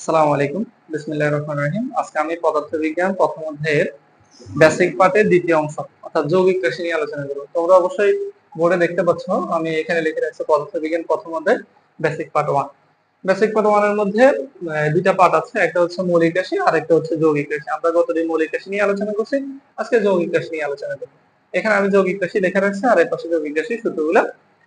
আসসালামু আলাইকুম। রহিম। আজকে আমি পদার্থবিজ্ঞান প্রথম অধ্যায়ের বেসিক পার্টের দ্বিতীয় অংশ, অর্থাৎ যৌগিক রাশি নিয়ে আলোচনা করব। তোমরা অবশ্যই বোর্ডে দেখতে পাচ্ছ, আমি এখানে লিখে রাখছি পদার্থবিজ্ঞান প্রথম অধ্যায় বেসিক পার্ট বেসিক পার্ট মধ্যে দুইটা পার্ট আছে, একটা হচ্ছে মৌলিক রাশি, আর একটা হচ্ছে যৌগিক রাশি। আমরা গতদিন মৌলিক রাশি নিয়ে আলোচনা করছি, আজকে যৌগিক রাশি নিয়ে আলোচনা করব। এখানে আমি যৌগিক রাশি লেখা রাখছি, আর এর পাশে যৌগিক রাশি সূত্রগুলো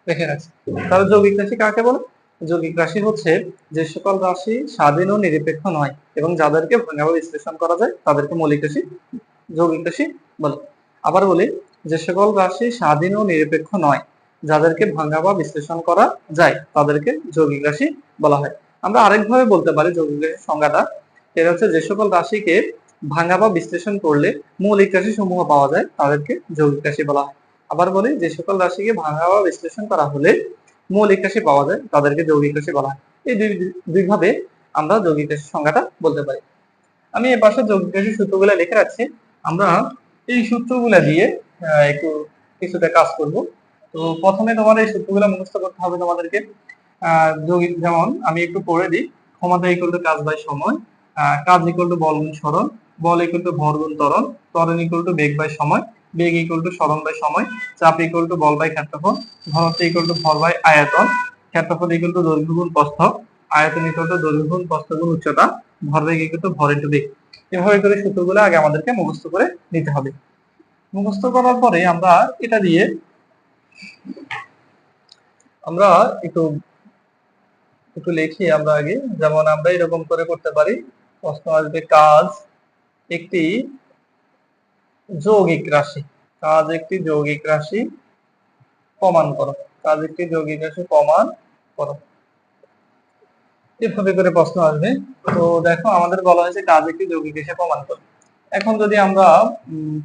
লিখে রাখছি। তাহলে যৌগিক রাশি কাকে বলে? যৌগিক রাশি হচ্ছে যে সকল রাশি স্বাধীন ও নিরপেক্ষ নয় এবং যাদেরকে ভাঙা বা বিশ্লেষণ করা যায়, তাদেরকে মৌলিক রাশি, যৌগিক রাশি বলে। আবার বলি, যে সকল রাশি স্বাধীন ও নিরপেক্ষ নয়, যাদেরকে ভাঙা বা বিশ্লেষণ করা যায়, তাদেরকে যৌগিক রাশি বলা হয়। আমরা আরেকভাবে বলতে পারি যৌগিক রাশির সংজ্ঞাটা। এটা হচ্ছে যে সকল রাশিকে ভাঙা বা বিশ্লেষণ করলে মৌলিক রাশি সমূহ পাওয়া যায়, তাদেরকে যৌগিক রাশি বলা হয়। আবার বলি, যে সকল রাশিকে ভাঙা বা বিশ্লেষণ করা হলে মৌলিক রাশি পাওয়া যায়, তাদেরকে যৌগিক রাশি বলা হয়। এই দুই দুই ভাবে আমরা যৌগিক রাশির সংজ্ঞাটা বলতে পারি। আমি এ পাশে যৌগিক রাশির সূত্রগুলো লিখে রাখছি। আমরা এই সূত্রগুলো দিয়ে একটু কিছুটা কাজ করব। তো প্রথমে তোমার এই সূত্রগুলো মুখস্থ করতে হবে তোমাদেরকে। যৌগিক, যেমন আমি একটু পড়ে দিই। ক্ষমতা ইকুয়াল টু কাজ বাই সময়। কাজ ইকুয়াল টু বল গুণ সরণ। বল ইকুয়াল টু ভর গুণ ত্বরণ। ত্বরণ ইকুয়াল টু বেগ বাই সময়। বেগ ইকুয়াল টু সরণ বাই সময়, চাপ ইকুয়াল টু বল বাই ক্ষেত্রফল, ঘনত্ব ইকুয়াল টু ভর বাই আয়তন, ক্ষেত্রফল ইকুয়াল টু দৈর্ঘ্য গুণ প্রস্থ, আয়তন ইকুয়াল টু দৈর্ঘ্য গুণ প্রস্থ গুণ উচ্চতা ভরবেগ ইকুয়াল টু ভর ইন্টু বেগ। এভাবে করে সূত্রগুলো আগে আমাদেরকে মুখস্থ করে নিতে হবে। মুখস্থ করার পরে আমরা এটা দিয়ে আমরা একটু একটু লিখি আমরা আগে। যেমন আমরা এরকম করে করতে পারি, প্রশ্ন আসবে, কাজ একটি যৌগিক রাশি। কাজ একটি যৌগিক রাশি, প্রমাণ করো। কাজ একটি যৌগিক রাশি, প্রমাণ করো। এভাবে করে প্রশ্ন আসবে। তো দেখো, আমাদের বলা হয়েছে কাজ একটি যৌগিক রাশি, প্রমাণ করো। এখন যদি আমরা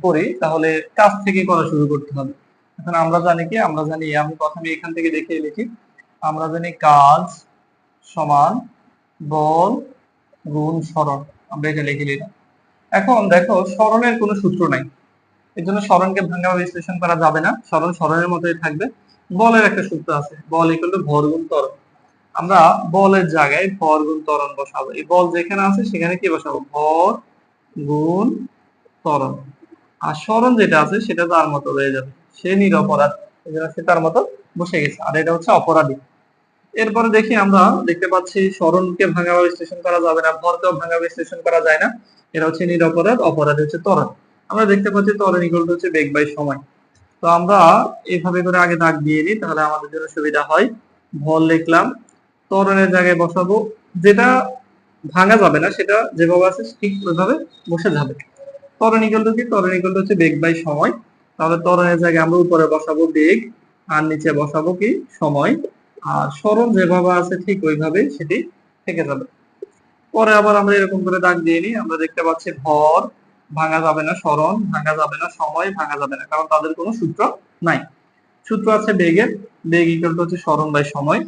পড়ি, তাহলে কাজ থেকে করা শুরু করতে হবে। এখন আমরা জানি কি? আমরা জানি, আমি প্রথমে এখান থেকে দেখে লিখি। আমরা জানি কাজ সমান বল গুণ সরণ। আমরা এটা লিখে নিলাম। এখন দেখো সরণের কোনো সূত্র নাই। এর জন্য সরণকে ভাঙা বিশ্লেষণ করা যাবে না। সরণ সরণের মতোই থাকবে। বলের একটা সূত্র আছে। বল ইকুয়াল টু ভর গুণ ত্বরণ। আমরা বলের জায়গায় ভর গুণ ত্বরণ বসাবো। এই বল যেখানে আছে সেখানে কি বসাবো? ভর গুণ ত্বরণ। আর সরণ যেটা আছে সেটা তার মতো রয়ে যাবে। সে নিরপরাধ। সে তার মতো বসে গেছে। আর এটা হচ্ছে অপরাধী। এরপরে দেখি আমরা দেখতে পাচ্ছি সরণকে ভাঙা বিশ্লেষণ করা যাবে না, ভরকেও ভাঙা বিশ্লেষণ করা যায় না। এটা হচ্ছে নিরপরাধ অপরাধ হচ্ছে ত্বরণ। আমরা দেখতে পাচ্ছি ত্বরণ ইকুয়াল হচ্ছে বেগ বাই সময়। তো আমরা এভাবে করে আগে দাগ দিয়ে নিই, তাহলে আমাদের জন্য সুবিধা হয়। ভর লিখলাম, ত্বরণের জায়গায় বসাবো। যেটা ভাঙা যাবে না, সেটা যেভাবে আছে ঠিক ওইভাবে বসে যাবে। ত্বরণ ইকুয়াল কি? ত্বরণ ইকুয়াল হচ্ছে বেগ বাই সময়। তাহলে ত্বরণের জায়গায় আমরা উপরে বসাবো বেগ, আর নিচে বসাবো কি? সময়। সরণ যেভাবে আছে ঠিক ওইভাবে সেটি থেকে যাবে। পরে আবার আমরা এরকম করে দাগ দিয়ে নিই, আমরা দেখতে পাচ্ছি ভর ভাঙা যাবে না সরণ ভাঙা যাবে না, সময় ভাঙা যাবে না, কারণ তাদের কোনো সূত্র নাই। সূত্র আছে বেগের, বেগ ইকুয়াল টু হচ্ছে সরণ বাই সময়।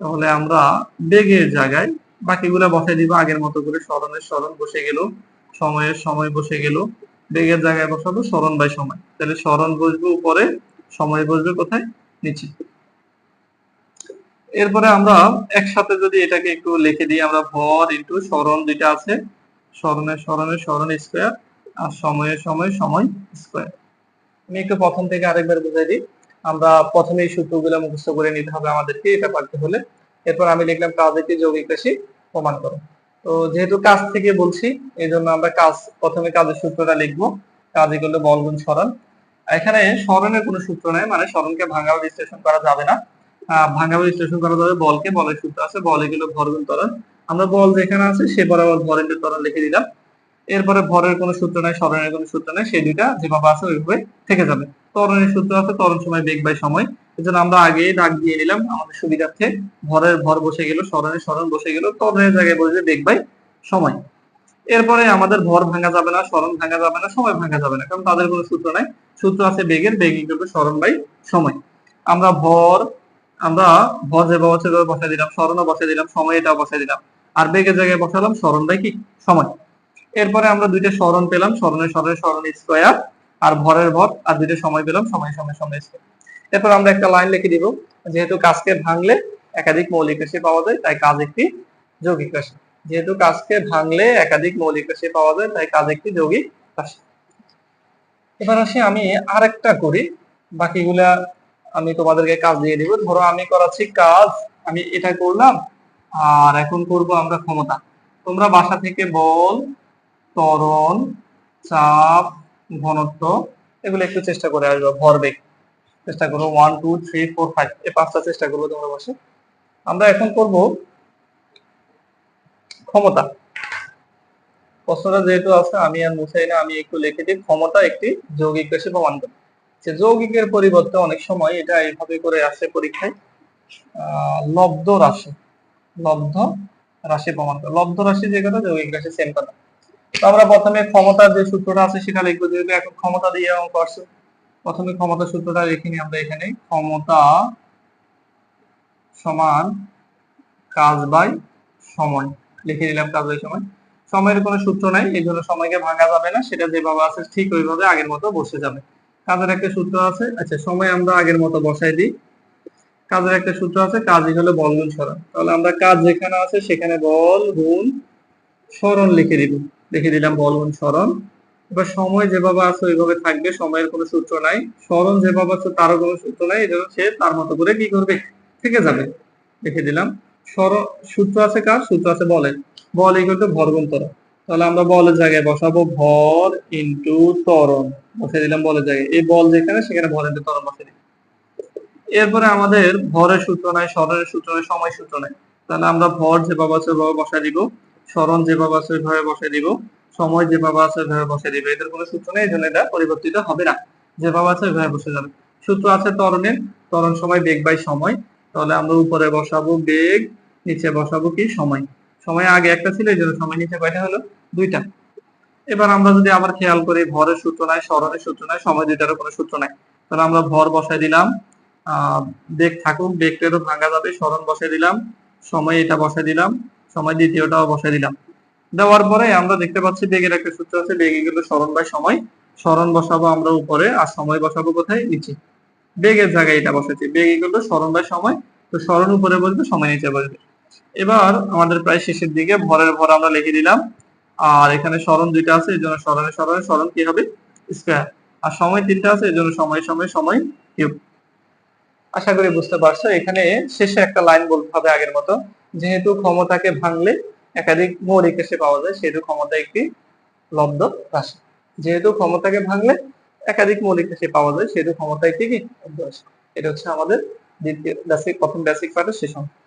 তাহলে আমরা বেগের জায়গায় বাকিগুলা বসাই দিব, আগের মতো করে সরণের সরণ বসে গেল, সময়ের সময় বসে গেল, বেগের জায়গায় বসাবো সরণ বাই সময়। তাহলে সরণ বসবে উপরে, সময় বসবে কোথায়? নিচে। এরপরে আমরা একসাথে যদি এটাকে একটু লিখে দিই, আমরা ভর ইন্টু সরণ দুইটা আছে সরণের সরণের সরণ স্কোয়ার আর সময়ের সময় সময় স্কোয়ার আমি একটু প্রথম থেকে আরেকবার বুঝাই দিই। আমরা প্রথমে এই সূত্রগুলো মুখস্থ করে নিতে হবে আমাদেরকে, এটা পারতে হলে। এরপর আমি লিখলাম কাজ একটি যৌগিক রাশি প্রমাণ করো। তো যেহেতু কাজ থেকে বলছি এই জন্য আমরা কাজ, প্রথমে কাজের সূত্রটা লিখব। কাজ এগুলো বল গুণ সরণ এখানে সরণের কোনো সূত্র নাই মানে সরণকে ভাঙা বিশ্লেষণ করা যাবে না। ভাঙা বিশ্লেষণ করা যাবে বলকে বলের সূত্র আছে, বল এগুলো ভর গুণ ত্বরণ। আমরা বল যেখানে আছে সে বরাবর ভর ইন্টু ত্বরণ লিখে দিলাম। এরপরে ভরের কোনো সূত্র নাই সরণের কোনো সূত্র নাই, সেই দুইটা যেভাবে আছে ওইভাবে থেকে যাবে। ত্বরণের সূত্র আছে, ত্বরণ সময় বেগ বাই সময়। এজন্য আমরা আগে দাগ দিয়ে নিলাম, আমাদের সুবিধার্থে ভরের ভর বসে গেল সরণের সরণ বসে গেল, ত্বরণের জায়গায় বসবে বেগ বাই সময়। এরপরে আমাদের ভর ভাঙা যাবে না সরণ ভাঙা যাবে না, সময় ভাঙা যাবে না, কারণ তাদের কোনো সূত্র নাই। সূত্র আছে বেগের, বেগ ইকুয়াল টু বাই সময়। আমরা ভর আমরা যেভাবে আছে বসাই দিলাম সরণও বসাই দিলাম সময় এটাও বসাই দিলাম। আর বেগের জায়গায় বসালাম সরণ বাই কি? সময়। এরপরে আমরা দুইটা সরণ পেলাম সরণের সরণের সরণ স্কোয়ার আর ভরের ভর, আর দুইটা সময় পেলাম, সময় সময় সময় স্কোয়ার এরপর আমরা একটা লাইন লিখে দিব, যেহেতু কাজকে ভাঙলে একাধিক মৌলিক রাশি পাওয়া যায়, তাই কাজ একটি যৌগিক রাশি। যেহেতু কাজকে ভাঙলে একাধিক মৌলিক রাশি পাওয়া যায়, তাই কাজ একটি যৌগিক রাশি। এবার আসি আমি আরেকটা করি, বাকিগুলা আমি তোমাদেরকে কাজ দিয়ে দিব। ধরো আমি করাচ্ছি কাজ, আমি এটা করলাম, আর এখন করব আমরা ক্ষমতা। তোমরা বাসা থেকে বল, ত্বরণ, চাপ, ঘনত্ব, এগুলো একটু চেষ্টা করে আসবে, ভরবেগ। চেষ্টা করব one two three four five এই পাঁচটা চেষ্টা করব তোমরা বসে। আমরা এখন করব ক্ষমতা। প্রশ্নটা যেহেতু আছে, আমি আর মুছাই না, আমি একটু লিখে দিই। ক্ষমতা একটি যৌগিক রাশি প্রমাণ করে। যে যৌগিকের পরিবর্তে অনেক সময় এটা এইভাবে করে আসে পরীক্ষায় লব্ধ রাশি লব্ধ রাশি প্রমাণ করে। লব্ধ রাশি যে কথা, যৌগিক রাশি সেম কথা। তো আমরা প্রথমে ক্ষমতার যে সূত্রটা আছে সেটা লিখব, যেহেতু এখন ক্ষমতা দিয়ে অঙ্ক আসছে। প্রথমে ক্ষমতা সূত্রটা লিখে নিই আমরা এখানে। ক্ষমতা সমান কাজ বাই সময়। লিখে নিলাম কাজ বাই সময়। সময়ের কোনো সূত্র নাই, এই জন্য সময়কে ভাঙা যাবে না। সেটা যেভাবে আছে ঠিক ওইভাবে আগের মতো বসে যাবে। কাজের একটা সূত্র আছে। আচ্ছা সময় আমরা আগের মতো বসাই দিই। কাজের একটা সূত্র আছে, কাজই হলো বল গুণ সরণ। তাহলে আমরা কাজ যেখানে আছে সেখানে বল গুণ সরণ লিখে দিব লিখে দিলাম বল গুণ সরণ। এবার সময় যেভাবে আছে ওইভাবে থাকবে, সময়ের কোনো সূত্র নাই। সরণ যেভাবে আছে তারও কোনো সূত্র নাই, এই সে তার মতো করে কি করবে? থেকে যাবে। লিখে দিলাম। সরণ, সূত্র আছে কার? সূত্র আছে বলের। বল ইকুয়াল টু ভর গুণ তাহলে আমরা বলের জায়গায় বসাবো ভর ইন্টু ত্বরণ। বসে দিলাম বলের জায়গায়। এই বল যেখানে, সেখানে ভর ইনটু ত্বরণ বসে দিই এরপরে আমাদের ভরের সূত্র নাই স্মরণের সূত্র নাই সময় সূত্র নাই। তাহলে আমরা ভর যেভাবে আছে, ওইভাবে বসাই দিব। স্মরণ যেভাবে আছে, ওইভাবে বসাই দিব। সময় যেভাবে আছে, ওইভাবে বসাই দিব। এদের কোনো সূত্র নেই এই জন্য এটা পরিবর্তিত হবে না। যেভাবে আছে, ওইভাবে বসে যাবে। সূত্র আছে ত্বরণের। ত্বরণ সময় বেগ বাই সময়। তাহলে আমরা উপরে বসাবো বেগ, নিচে বসাবো কি? সময়। সময় আগে একটা ছিল, এই জন্য সময় নিচে কয়টা হলো? দুইটা। এবার আমরা যদি আবার খেয়াল করি, ভরের সূত্র নাই, স্মরণের সূত্র নাই, সময় দুইটারও কোনো সূত্র নাই। তাহলে আমরা ভর বসাই দিলাম বেগ থাকুক বেগটারও ভাঙা যাবে, স্মরণ বসাই দিলাম, সময় এটা বসাই দিলাম, সময় দ্বিতীয়টাও বসাই দিলাম। দেওয়ার পরে আমরা দেখতে পাচ্ছি বেগের একটা সূত্র আছে, বেগ এগুলো স্মরণ বাই সময়। স্মরণ বসাবো আমরা উপরে, আর সময় বসাবো কোথায়? নিচে। বেগের জায়গায় এটা বসাচ্ছি বেগ এগুলো স্মরণ বাই সময়, তো স্মরণ উপরে বসবে, সময় নিচে বসবে। এবার আমাদের প্রায় শেষের দিকে ভরের ভর আমরা লিখে দিলাম। আর এখানে স্মরণ দুইটা আছে, এই জন্য স্মরণে স্মরণে স্মরণ কি হবে? স্কোয়ার। আর সময় তিনটা আছে, এই জন্য সময় সময় সময় কিউব। আশা করি বুঝতে পারছ, এখানে শেষে একটা লাইন বলতে হবে আগের মতো। যেহেতু ক্ষমতাকে ভাঙলে একাধিক মৌলিক রাশি পাওয়া যায়, সেহেতু ক্ষমতা একটি লব্ধ রাশি। যেহেতু ক্ষমতাকে ভাঙলে একাধিক মৌলিক রাশি পাওয়া যায়, সেহেতু ক্ষমতা একটি কি? এটা হচ্ছে আমাদের দ্বিতীয় বেসিক প্রথম বেসিক পার্টের শেষ অংশ।